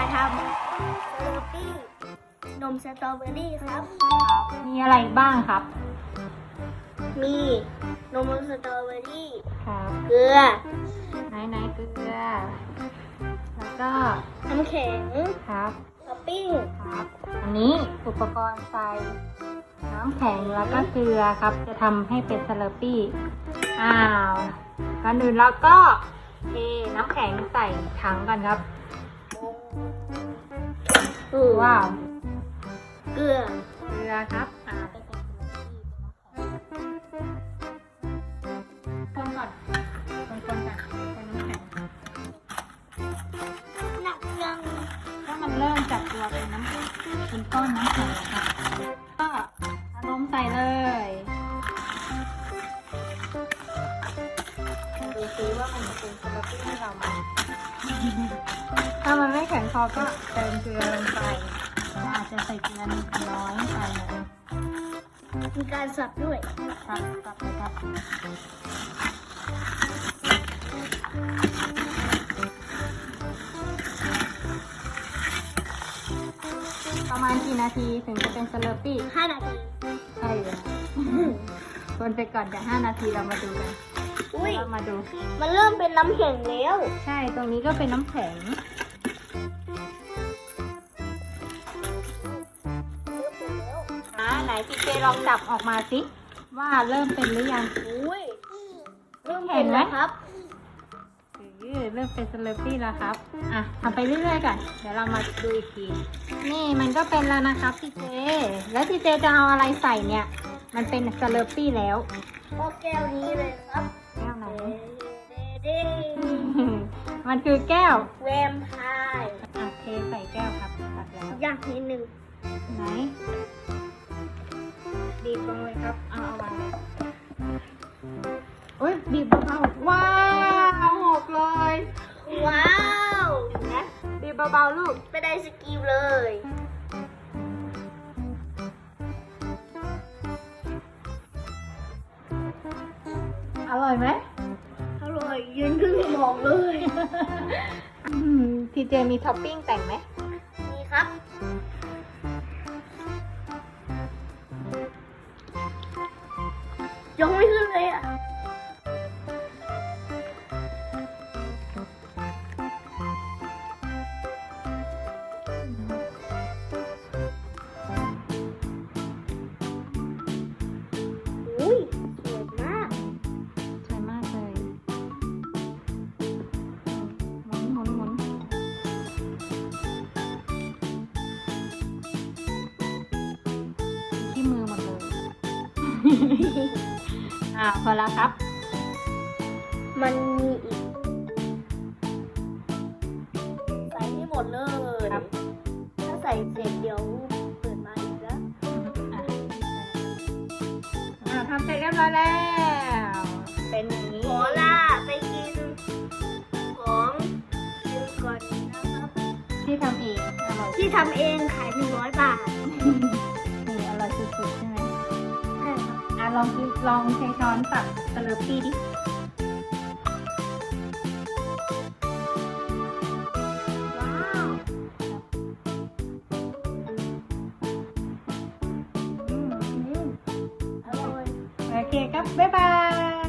มาทำเซอร์ปี้นมสตรอเบอรี่ครับ มีอะไรบ้างครับ มีนมสตรอเบอรี่ครับเกลือไหนไหนๆเกลือแล้วก็น้ำแข็งครับท็อปปิ้งครับ อันนี้อุปกรณ์ใส่น้ำแข็งแล้วก็เกลือครับ จะทำให้เป็นสลัดปี้อ้าวก่อนอื่นเราก็เทน้ำแข็งใส่ถังกันครับ อือว้าวเกลือเกลือครับอ่าเป็นเป็นคนก่อนคนคนก่อนคนน้ำแข็งหนักยังถ้ามันเริ่มจับตัวเป็นน้ำเป็นก้อนน้ำแข็งค่ะก็เอานมใส่เลยดูซิว่ามันจะเป็นสลัดปี้ให้เราไหม ถ้ามันไม่แข็งพอก็เติมเกลือลงไปอาจจะใส่เกลือน้อยไปหน่อยมีการสับด้วยครับกลับเลยครับประมาณกี่นาทีถึงจะเป็นสเลอร์ปี้5นาทีใช่เลยคนไปก่อนเดี๋ยวห้านาทีเรามาดูกันอุ้ยเรามาดู มันเริ่มเป็นน้ำแข็งแล้ว ใช่ ตรงนี้ก็เป็นน้ำแข็ง ไหนพี่เจลองจับออกมาสิ ว่าเริ่มเป็นหรือยังอุ้ยเริ่มเห็เป็นนไหมแล้วครับเออเริ่มเป็นสเลอปี้แล้วครับ อะทำไปเรื่อยๆก่อนเดี๋ยวเรามาดูอีกที นี่มันก็เป็นแล้วนะครับพี่เจ แล้วพี่เจจะเอาอะไรใส่เนี่ย มันเป็นสเลอปี้แล้วก็แก้วนี้เลยครับแก้วไหนเดเดเดมันคือแก้วแวมไพร์อะเทใส่แก้วครับตัดแล้วอยากนิดนึงไหนบีบลงเลย ครับเอาเอาวางเลยอุ้ยบีบเบาๆว้าวหกเลยว้าวเห็นไหมบีบเบาๆลูกไม่ได้สกิลเลยอร่อยไหมอร่อยยืนขึ้นมองเลย ทีเจมีท็อปปิ้งแต่งไหม อุ้ยสวยมากสวยมากเลยหมุนหมุนหมุนที่มือหมดเลย อ่าพอแล้วครับ มันมีอีกใส่ให้หมดเลย ครับ ถ้าใส่เสร็จเดี๋ยว เสร็จเรียบร้อยแล้ว เป็นอย่างนี้ ขอลาไปกินของกินก่อนนะครับที่ทำเองอร่อยที่ทำเองขายหนึ่งร้อยบาทนี่อร่อยสุดๆใช่ไหมใช่ครับอะลองกินลองใช้ช้อนตักสเลอปี้ดิ เคครับบ๊ายบาย